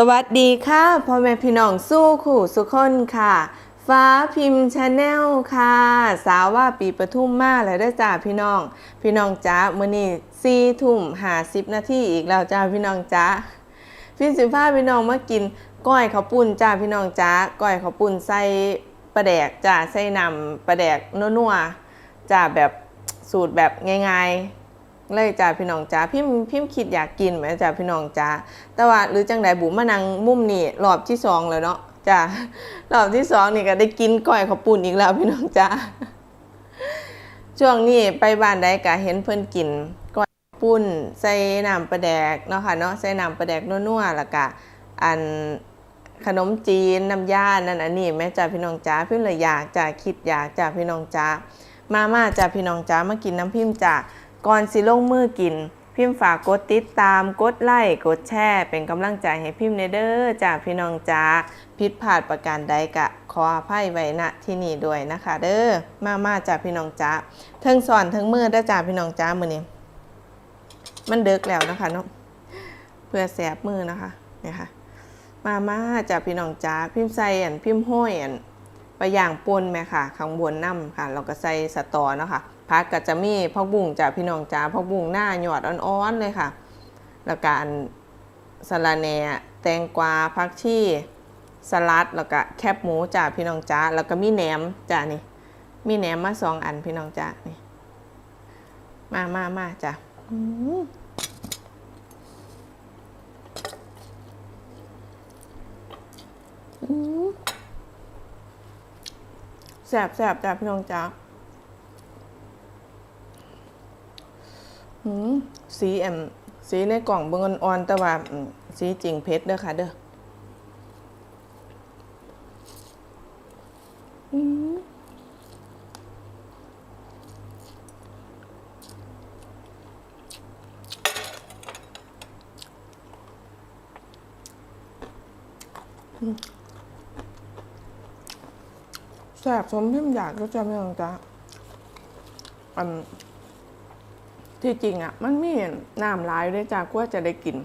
สวัสดีค่ะพ่อแม่พี่น้องสู้ขู่สุขคนค่ะ ฟ้าพิมพ์ชาแนลค่ะ สาวว่าปีประทุมมาแล้วได้จ้าพี่น้อง พี่น้องจ้ามื้อนี้สี่ทุ่มหาสิบนาทีอีกแล้วจ้าพี่น้องจ้าพี่สิพาพี่น้องมากินก้อยข้าวปุ้นจ้าพี่น้องจ้าก้อยข้าวปุ้นใส่ปลาแดกจ้าใส่นำปลาแดกนัวๆจ้าแบบสูตรแบบง่ายๆ เลยจ้าพี่น้องจ้าพิมพิมคิดอยากกินไหมจ้าพี่น้องจ้าแต่ว่าหรือจังใดบุ๋มมานั่งมุมนี่รอบที่สองแล้วเนาะจ้ารอบที่สองนี่ก็ได้กินก้อยข้าวปุ้นอีกแล้วพี่น้องจ้าช่วงนี้ไปบ้านใดก็เห็นเพิ่อนกินก้อยปุ้นใส่น้ำปลาแดกเนาะค่ะเนาะใส่น้ำปลาแดกนัวๆแล้วก็อันขนมจีนน้ำยานั่นอันนี้แม่จ้าพี่น้องจ้าพิมเลยอยากจ้าคิดอยากจ้าพี่น้องจ้ามามาจ้าพี่น้องจ้ามากินน้ำพิมจ้า ก่อนสิลงมือกิน พิมพ์ฝากกดติดตามกดไลค์กดแชร์ เป็นกำลังใจให้พิมพ์ในเด้อจากพี่น้องจ้าผิดพลาดประการใดกะ ขออภัยไว้ณที่นี่ด้วยนะคะ เด้อมามาจากพี่น้องจ้าเทิงสอนเทิงมือได้จากพี่น้องจ้ามือนี้มันเดึกแล้วนะคะเนาะเพื่อแสบมือนะคะเนี่ยค่ะมามาจากพี่น้องจ้าพิมพ์ใส่อันพิมพ์ห้อยอัน ไปย่างปนแม่ค่ะ ข้างบนน้ำค่ะ เราก็ใส่สตอเนาะค่ะพักก็จะมีพักบุ้งจาพี่น้องจ้าพักบุ้งหน้าหยอดอ่อนๆเลยค่ะ แล้วก็อันสะระแหน่แตงกวาพักชีสลัดแล้วก็แคบหมูจ้าพี่น้องจ้าแล้วก็มีแหนมจ้านี่ มีแหนมมาสองอันพี่น้องจ้านี่มามามาจ้ะอืมอืม แสบแสบจ้าพี่น้องจ้าสีแอมสีในกล่องเบิ่งอ่อนแต่ว่าสีจริงเพชรเด้อค่ะเด้ออืม แสบสมพิมอยากก็จะไม่ต้องจ้าอันที่จริงอะ มันมีน้ำลายด้วยจ้ากว่าจะได้กิน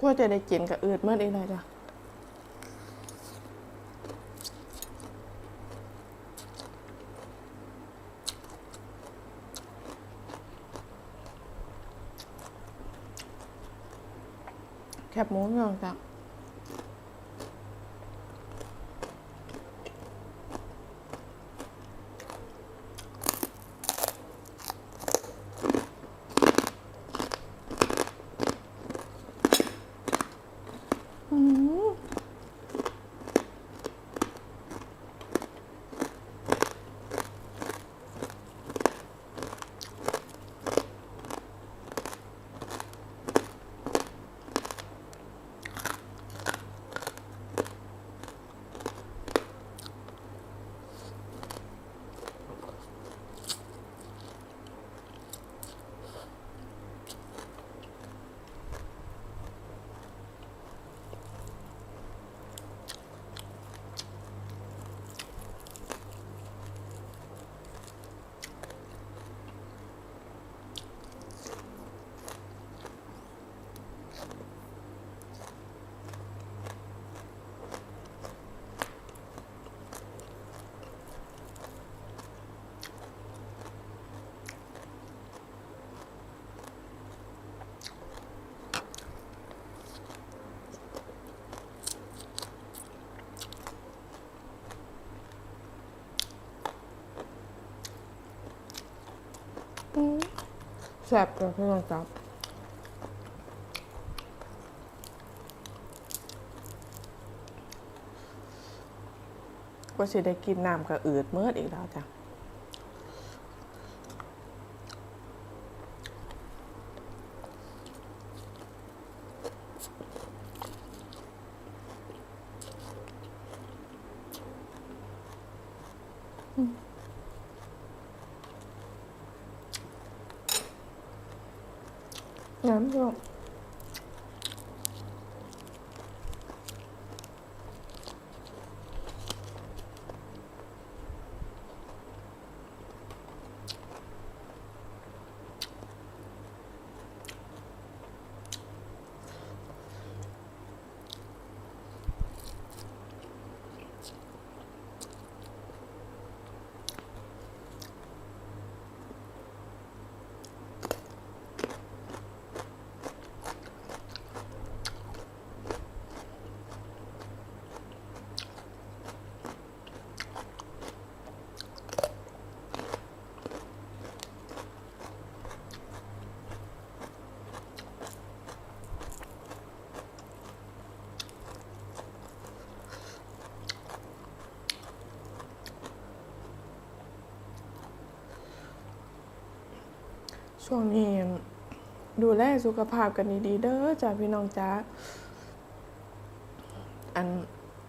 กว่าจะได้กินกับอืดเมื่อได้เลยจ้ะ บหมูไม่ต้องจ้ะ แซ่บจ้ะพี่น้องจ้ะก็สิได้กินน้ำกับอืดเมื่ออีกแล้วจ้ะน้ำก็ ช่วงนี้ดูแลสุขภาพกันดีๆเด้อจ้าพี่น้องจ้าอัน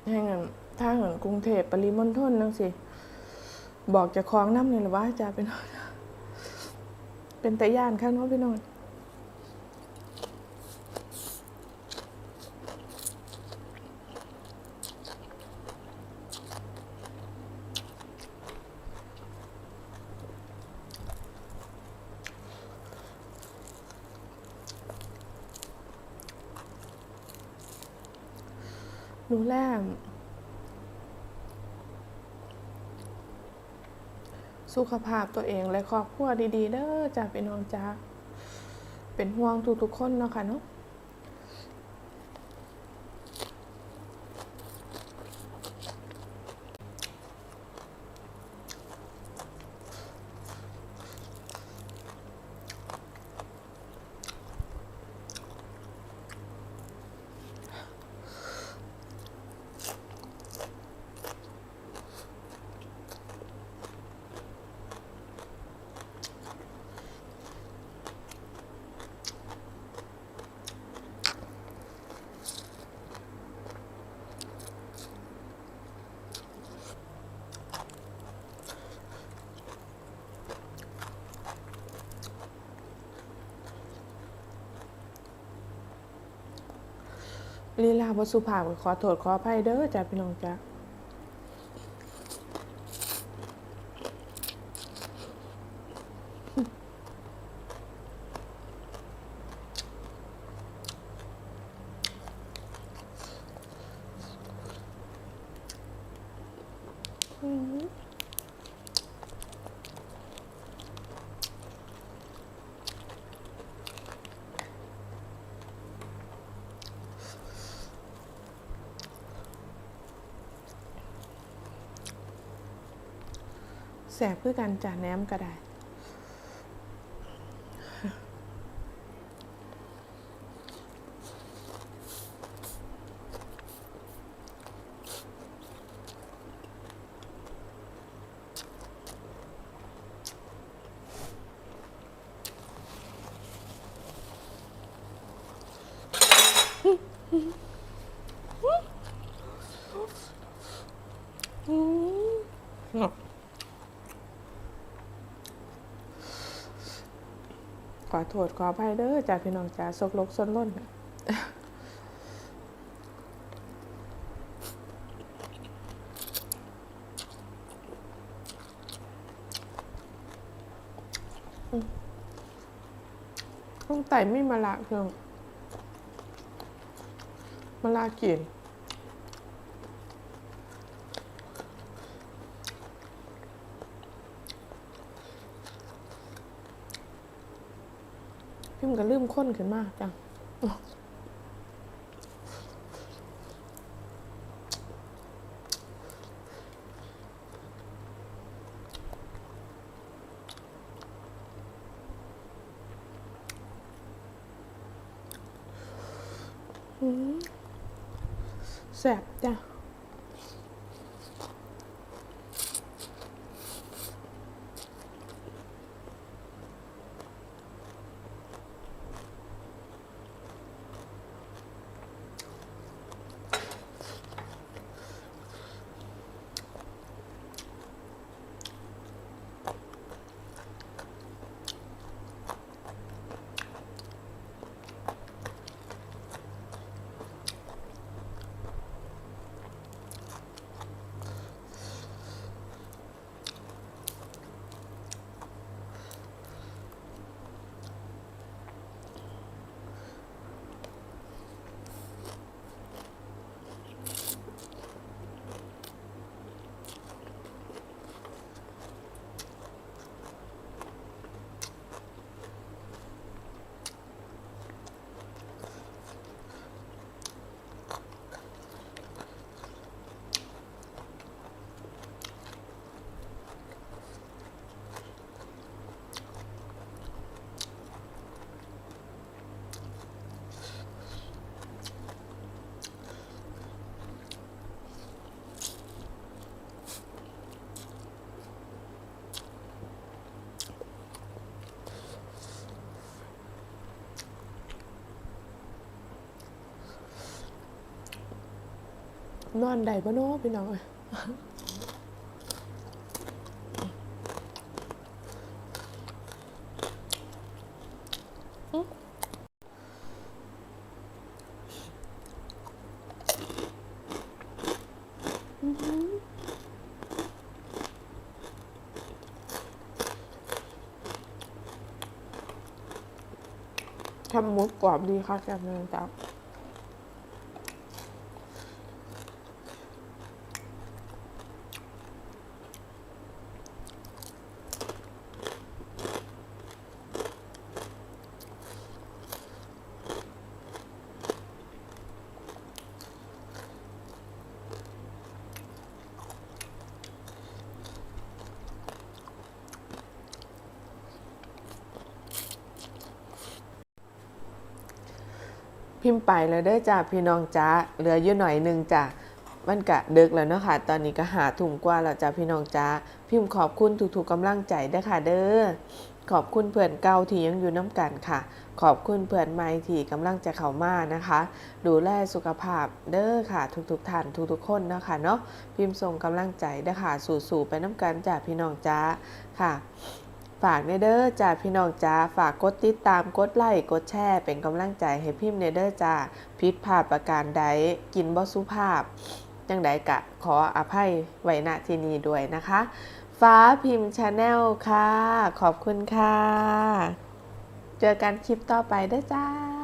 แห่งอันถ้าเหินกรุงเทพปริมณฑลนั่งสิ บอกจะคล้องน้ำเลยหรือว่าจ้าพี่น้อง เป็นตะย่านข้างนอกพี่น้อง นูแลสุขภาพตัวเองและครอบครัวดีๆเด้อจ้าพี่น้องจ้าเป็นห่วงทุกๆคนเนาะค่ะเนาะ ลีลาบสุภาพขอโทษขออภัยเด้อจ้าพี่น้องจ้า แสบคือกันจ่าแหนมก็ได้ ขอโทษขออภัยเด้อจ้าพี่น้องจ้าสกลกซนล้นต้องไต่ไม่มาละเครื่องมาลากิน มันก็ลืมข้นขึ้นมากจังอืมแสบจ้ะ นอนได้ปะเนาะพี่น้องเอ้ยทำมุกกรอบดีค่ะแกมเลยจ้า พิมพ์ไปแล้วเด้อจ้าพี่น้องจ้าเหลืออยู่หน่อยหนึงจ้ะมันกะดึกแล้วเนาะค่ะ ตอนนี้ก็หาถุงกว่าแล้วจ้าพี่น้องจ้าพิมพ์ขอบคุณทุกๆกำลังใจเด้อค่ะ เด้อขอบคุณเพื่อนเก่าที่ยังอยู่น้ำกันค่ะ ขอบคุณเพื่อนใหม่ที่กำลังจะเข้ามานะคะ ดูแลสุขภาพเด้อค่ะ ทุกๆท่านทุกๆคนเนาะค่ะเนาะพิมพ์ส่งกำลังใจเด้อค่ะ สู่ๆไปน้ำกันจ้าพี่น้องจ้าค่ะ ฝากเนเดอร์จ้าพี่น้องจ้าฝากกดติดตามกดไลค์กดแชร์เป็นกำลังใจให้พิมพ์เนเดอร์จ้าพิษภาพประการใดกินบ่สุภาพ จังใดกะขออภัยไว้ณที่นี้ด้วยนะคะ ฟ้าพิมพ์ชาแนลค่ะ ขอบคุณค่ะ เจอกันคลิปต่อไปเด้อจ้า